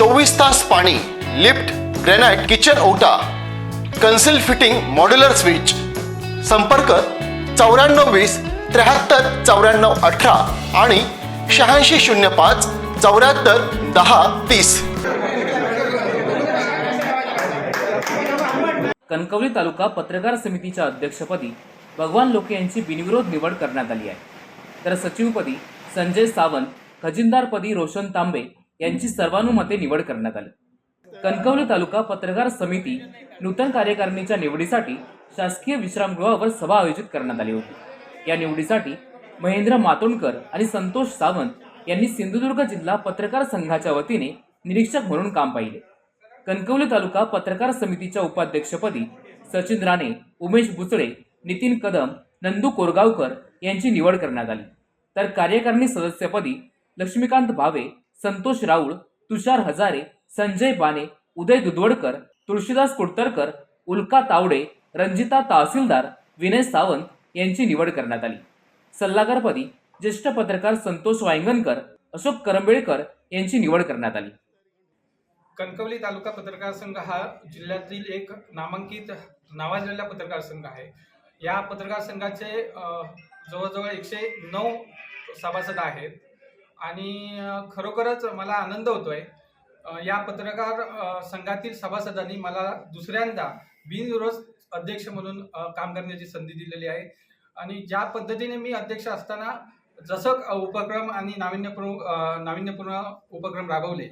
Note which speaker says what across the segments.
Speaker 1: चोवीस तास पाणी लिफ्ट ग्रेनाइट किचन ओटा कन्सिल फिटिंग मॉड्युलर स्विच. संपर्क चौऱ्याण्णव वीस त्र्याहत्तर चौऱ्याण्णव अठरा आणि शहाऐंशी शून्य पाच चौऱ्याहत्तर दहा तीस.
Speaker 2: कणकवली तालुका पत्रकार समितीच्या अध्यक्षपदी भगवान लोके यांची बिनविरोध निवड करण्यात आली आहे. तर सचिवपदी संजय सावंत खजिनदारपदी रोशन तांबे यांची सर्वानुमते निवड करण्यात आली. कणकवली तालुका पत्रकार समिती नूतन कार्यकारिणीच्या निवडीसाठी शासकीय विश्रामगृहावर सभा आयोजित करण्यात आली होती. या निवडीसाठी महेंद्र मातोंडकर आणि संतोष सावंत यांनी सिंधुदुर्ग जिल्हा पत्रकार संघाच्या वतीने निरीक्षक म्हणून काम पाहिले. कणकवली तालुका पत्रकार समितीच्या उपाध्यक्षपदी सचिन राणे उमेश बुचळे नितीन कदम नंदू कोरगावकर यांची निवड करण्यात आली. तर कार्यकारिणी सदस्यपदी लक्ष्मीकांत भावे संतोष राऊळ तुषार हजारे संजय बाने उदय दुधवडकर तुळशीदास कुडतरकर उल्का तावडे रंजिता तहसीलदार विनय सावंत यांची निवड करण्यात आली. सल्लागारपदी ज्येष्ठ पत्रकार संतोष वायंगणकर अशोक करंबेळकर यांची निवड करण्यात आली.
Speaker 3: कणकवली तालुका पत्रकार संघ हा जिल्ह्यातील एक नामांकित नावाजलेला पत्रकार संघ आहे. या पत्रकार संघाचे जवळजवळ एकशे नऊ सभासद आहेत. आणि खरोखरच मला आनंद होतोय. या पत्रकार संघातील सभासदांनी मला दुसऱ्यांदा बिनविरोध अध्यक्ष म्हणून काम करण्याची संधी दिलेली आहे. आणि ज्या पद्धतीने मी अध्यक्ष असताना जसं उपक्रम आणि नाविन्यपूर्ण नाविन्यपूर्ण उपक्रम राबवले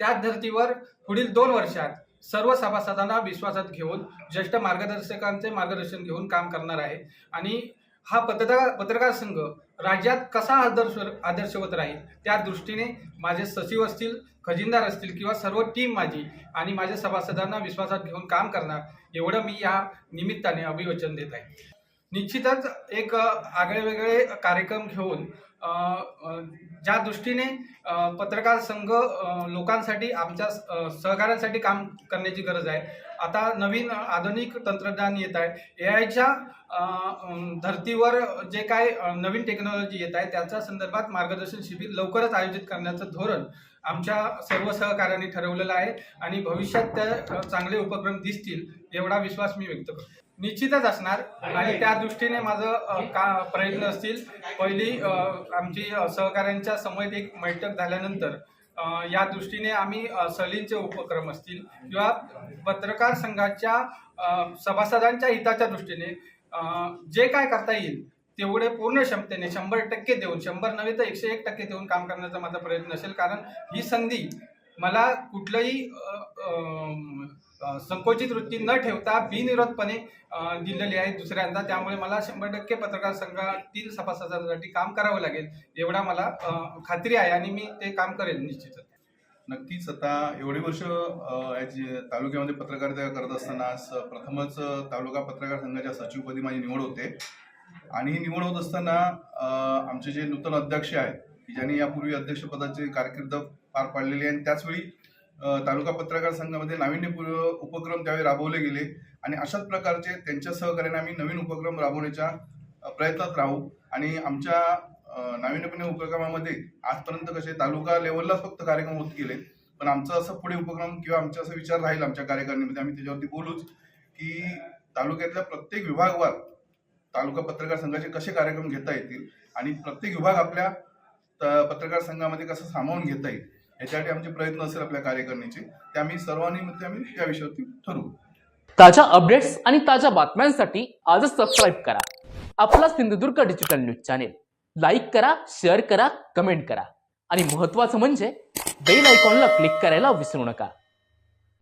Speaker 3: त्याच धर्तीवर पुढील दोन वर्षात सर्व सभासदांना विश्वासात घेऊन ज्येष्ठ मार्गदर्शकांचे मार्गदर्शन घेऊन काम करणार आहे. आणि हा पत्रकार पत्रकार संघ राज्यात कसा आदर्श आदर्शवत राहील त्या दृष्टीने माझे सचिव असतील खजिनदार असतील किंवा सर्व टीम माझी आणि माझ्या सभासदांना विश्वासात घेऊन काम करणार एवढं मी या निमित्ताने अभिवचन देत आहे. निश्चितच एक आगळेवेगळे आगळे वेगळे कार्यक्रम घेऊन ज्या दृष्टीने पत्रकार संघ लोकांसाठी आमच्या सहकार्यांसाठी सहकाऱ्यांसाठी काम करण्याची गरज आहे. आता नवीन आधुनिक तंत्रज्ञान येत आहे. ए आयच्या धर्तीवर जे काय नवीन टेक्नॉलॉजी येत आहे त्याच्या संदर्भात मार्गदर्शन शिबिर लवकरच आयोजित करण्याचं धोरण आमच्या सर्व सहकाऱ्यांनी ठरवलेलं आहे आणि भविष्यात त्या चांगले उपक्रम दिसतील एवढा विश्वास मी व्यक्त करतो. निश्चितच असणार आणि त्या दृष्टीने माझं का प्रयत्न असतील. पहिली आमची सहकाऱ्यांच्या समवेत एक बैठक झाल्यानंतर या दृष्टीने आम्ही सलींचे उपक्रम असतील किंवा पत्रकार संघाच्या सभासदांच्या हिताच्या दृष्टीने जे काय करता येईल तेवढे पूर्ण क्षमतेने शंभर टक्के देऊन शंभर नव्हे तर एकशे एक टक्के देऊन काम करण्याचा माझा प्रयत्न असेल. कारण ही संधी मला कुठलंही संकोचित वृत्ती न ठेवता बिनविरोधपणे दिलेली आहे दुसऱ्यांदा. त्यामुळे मला शंभर टक्के पत्रकार संघातील सभासदांसाठी काम करावं लागेल एवढा मला खात्री आहे आणि मी ते काम करेन निश्चितच.
Speaker 4: नक्कीच. आता एवढी वर्ष तालुक्यामध्ये पत्रकारिता करत असताना स- प्रथमच तालुका पत्रकार संघाच्या सचिवपदी माझी निवड होते. आणि ही निवड होत असताना आमचे जे नूतन अध्यक्ष आहेत की ज्यांनी यापूर्वी अध्यक्षपदाची कारकीर्द पार पाडलेली आहे आणि त्याचवेळी तालुका पत्रकार संघामध्ये नाविन्यपूर्ण उपक्रम त्यावेळी राबवले गेले. आणि अशाच प्रकारचे त्यांच्या सहकार्याने आम्ही नवीन उपक्रम राबवण्याच्या प्रयत्नात राहू. आणि आमच्या नाविन्यपूर्ण उपक्रमामध्ये आजपर्यंत कसे तालुका लेवललाच फक्त कार्यक्रम होत गेले पण आमचं असं पुढे उपक्रम किंवा आमचा असा विचार राहील आमच्या कार्यकारिणीमध्ये. आम्ही त्याच्यावरती बोलूच की तालुक्यातल्या प्रत्येक विभागवार तालुका पत्रकार संघाचे कसे कार्यक्रम घेता येतील आणि प्रत्येक विभाग आपल्या त- पत्रकार संघामध्ये कसं सामावून घेता येईल. याच्यासाठी आमचे प्रयत्न असेल आपल्या कार्यकारिणीचे ते आम्ही सर्वांनी मध्ये आम्ही या विषयावरती ठरवू.
Speaker 2: ताज्या अपडेट्स आणि ताज्या बातम्यांसाठी आजच सबस्क्राईब करा. आपला Sindhudurg digital news channel like करा शेअर करा कमेंट करा. आणि महत्वाचं म्हणजे बेल आयकॉनला क्लिक करायला विसरू नका.